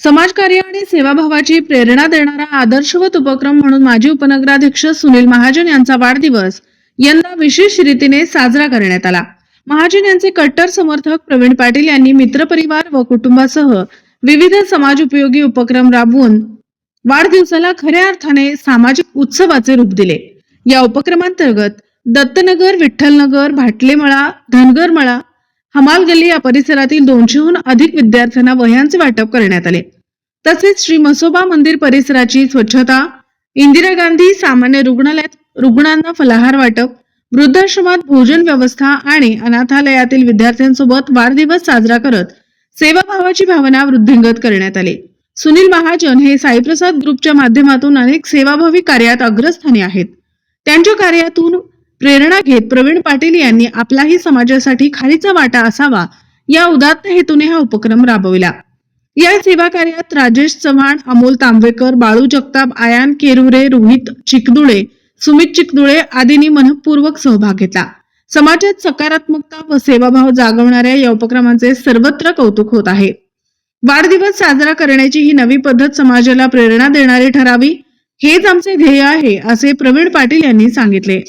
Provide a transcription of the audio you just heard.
समाजकार्य आणि सेवाभावाची प्रेरणा देणारा आदर्शवत उपक्रम म्हणून माजी उपनगराध्यक्ष सुनील महाजन यांचा वाढदिवस यंदा विशेष रीतीने साजरा करण्यात आला. महाजन यांचे कट्टर समर्थक प्रवीण पाटील यांनी मित्रपरिवार व कुटुंबासह विविध समाज उपयोगी उपक्रम राबवून वाढदिवसाला खऱ्या अर्थाने सामाजिक उत्सवाचे रूप दिले. या उपक्रमांतर्गत दत्तनगर विठ्ठलनगर भाटलेमळा धनगरमळा हमाल गल्ली या परिसरातील दोनशेहून अधिक विद्यार्थ्यांना वह्यांचे वाटप करण्यात आले. तसेच श्री मसोबा मंदिर परिसराची स्वच्छता इंदिरा गांधी सामान्य रुग्णालयात रुग्णांना फलाहार वाटप वृद्धाश्रमात भोजन व्यवस्था आणि अनाथालयातील विद्यार्थ्यांसोबत वाढदिवस साजरा करत सेवाभावाची भावना वृद्धिंगत करण्यात आली. सुनील महाजन हे साईप्रसाद ग्रुपच्या माध्यमातून अनेक सेवाभावी कार्यात अग्रस्थानी आहेत. त्यांच्या कार्यातून प्रेरणा घेत प्रवीण पाटील यांनी आपलाही समाजासाठी खालीचा वाटा असावा या उदात्त हेतूने हा उपक्रम राबविला. या सेवा कार्यात राजेश चव्हाण अमोल तांबेकर बाळू जगताप आयान केरुरे रोहित चिकदुळे सुमित चिकदुळे आदींनी मनपूर्वक सहभाग घेतला. समाजात सकारात्मकता व सेवाभाव जागवणाऱ्या या उपक्रमांचे सर्वत्र कौतुक होत आहे. वाढदिवस साजरा करण्याची ही नवी पद्धत समाजाला प्रेरणा देणारी ठरावी हेच आमचे ध्येय आहे असे प्रवीण पाटील यांनी सांगितले.